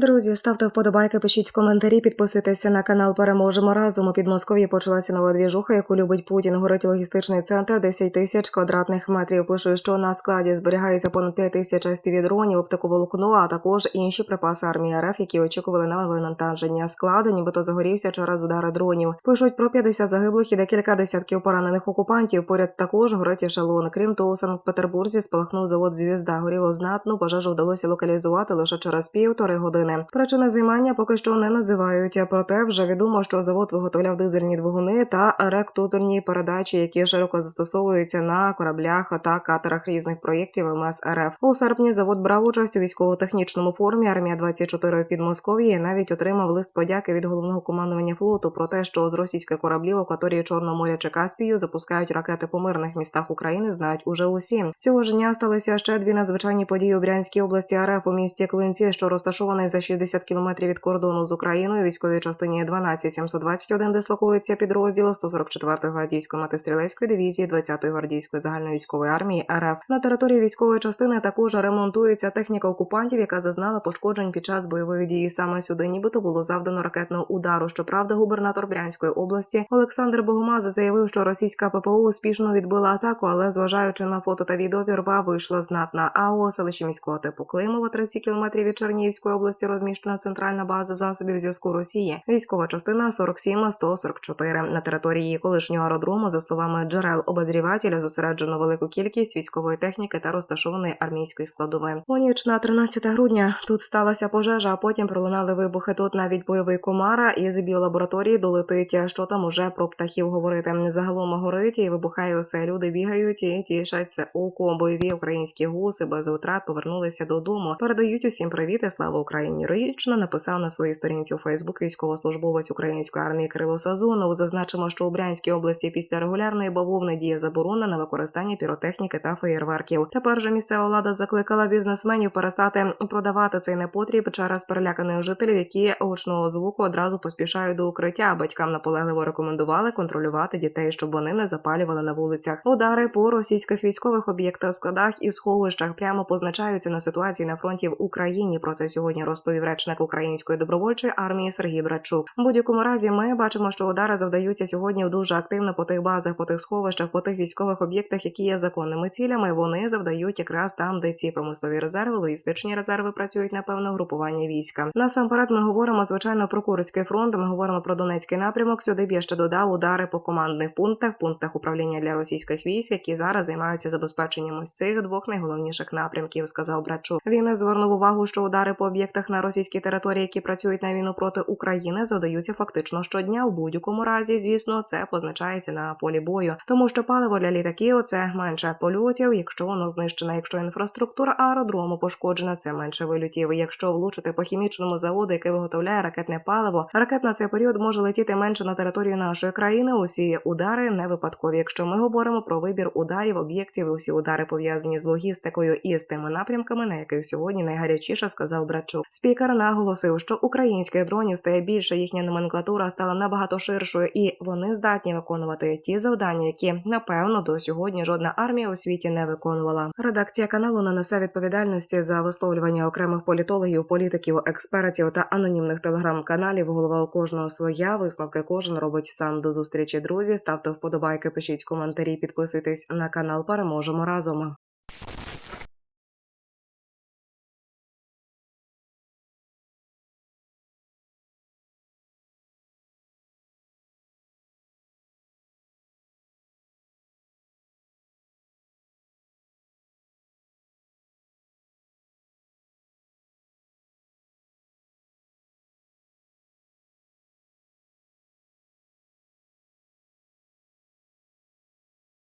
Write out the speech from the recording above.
Друзі, ставте вподобайки, пишіть коментарі, підписуйтеся на канал. Переможемо разом. У Підмосков'ї почалася нова двіжуха, яку любить Путін. Горить логістичний центр 10 тисяч квадратних метрів. Пишуть, що на складі зберігається понад 5 тисяч FPV-дронів, оптиковолокно, а також інші припаси армії РФ, які очікували на вивантаження складу, нібито загорівся через удари дронів. Пишуть про 50 загиблих і декілька десятків поранених окупантів. Поряд також горить ешелон. Крім того, у Санкт-Петербурзі спалахнув завод Звізда. Горіло знатно. Пожежу вдалося локалізувати лише через півтори години. Причини займання поки що не називають. Проте вже відомо, що завод виготовляв дизельні двигуни та ректуторні передачі, які широко застосовуються на кораблях та катерах різних проєктів МС РФ. У серпні завод брав участь у військово-технічному форумі Армія 24 в Підмосков'ї і навіть отримав лист подяки від головного командування флоту про те, що з російських кораблів акваторії Чорного моря чи Каспію запускають ракети по мирних містах України. Знають уже усі. Цього ж дня сталися ще дві надзвичайні події у Брянській області РФ у місті Клинці, що розташований за 60 кілометрів від кордону з Україною. Військовій частині 12721 дислокується підрозділ 144-ї гвардійської мотострілецької дивізії 20-ї гвардійської загальновійськової армії РФ. На території військової частини також ремонтується техніка окупантів, яка зазнала пошкоджень під час бойових дій. Саме сюди, нібито було завдано ракетного удару. Щоправда, губернатор Брянської області Олександр Богомаза заявив, що російська ППО успішно відбила атаку, але зважаючи на фото та відео, вірва вийшла знатна. А у селищі міського типу Климова, 30 кілометрів від Чернігівської області, розміщена центральна база засобів зв'язку Росії. Військова частина 47-144. На території колишнього аеродрому, за словами джерел обозрівателя, зосереджено велику кількість військової техніки та розташованої армійської складової. У ніч на 13 грудня тут сталася пожежа, а потім пролунали вибухи. Тут навіть бойовий комара із біолабораторії долетить. Що там уже про птахів говорити? Загалом горить і вибухає усе. Люди бігають і тішаться око. Бойові українські гуси без втрат повернулися додому. Передають усім привіт і слава Україні. Героїчно написав на своїй сторінці у Фейсбук військовослужбовець української армії Кирило Сазонов. Зазначимо, що у Брянській області після регулярної бавовни діє заборона на використання піротехніки та феєрверків. Тепер же місцева влада закликала бізнесменів перестати продавати цей непотріб через переляканих жителів, які гучного звуку одразу поспішають до укриття. Батькам наполегливо рекомендували контролювати дітей, щоб вони не запалювали на вулицях. Удари по російських військових об'єктах, складах і сховищах прямо позначаються на ситуації на фронті в Україні. Про це сьогодні розповів речник української добровольчої армії Сергій Брачук. В будь-якому разі ми бачимо, що удари завдаються сьогодні дуже активно по тих базах, по тих сховищах, по тих військових об'єктах, які є законними цілями. Вони завдають якраз там, де ці промислові резерви, логістичні резерви працюють на певне групування війська. Насамперед, ми говоримо звичайно про Курський фронт. Ми говоримо про Донецький напрямок. Сюди б я ще додав удари по командних пунктах, пунктах управління для російських військ, які зараз займаються забезпеченням ось цих двох найголовніших напрямків. Сказав Брачук. Він звернув увагу, що удари по об'єктах на російській території, які працюють на війну проти України, завдаються фактично щодня. У будь-якому разі, звісно, це позначається на полі бою, тому що паливо для літаків це менше польотів, якщо воно знищене. Якщо інфраструктура аеродрому пошкоджена, це менше вильотів. Якщо влучити по хімічному заводу, який виготовляє ракетне паливо, ракет на цей період може летіти менше на територію нашої країни. Усі удари не випадкові. Якщо ми говоримо про вибір ударів об'єктів, усі удари пов'язані з логістикою і з тими напрямками, на яких сьогодні найгарячіше сказав Брачук. Спікер наголосив, що українських дронів стає більше, їхня номенклатура стала набагато ширшою, і вони здатні виконувати ті завдання, які напевно до сьогодні жодна армія у світі не виконувала. Редакція каналу не несе відповідальності за висловлювання окремих політологів, політиків, експертів та анонімних телеграм-каналів. Голова у кожного своя висновки кожен робить сам до зустрічі. Друзі, ставте вподобайки, пишіть коментарі, підписуйтесь на канал. Переможемо разом.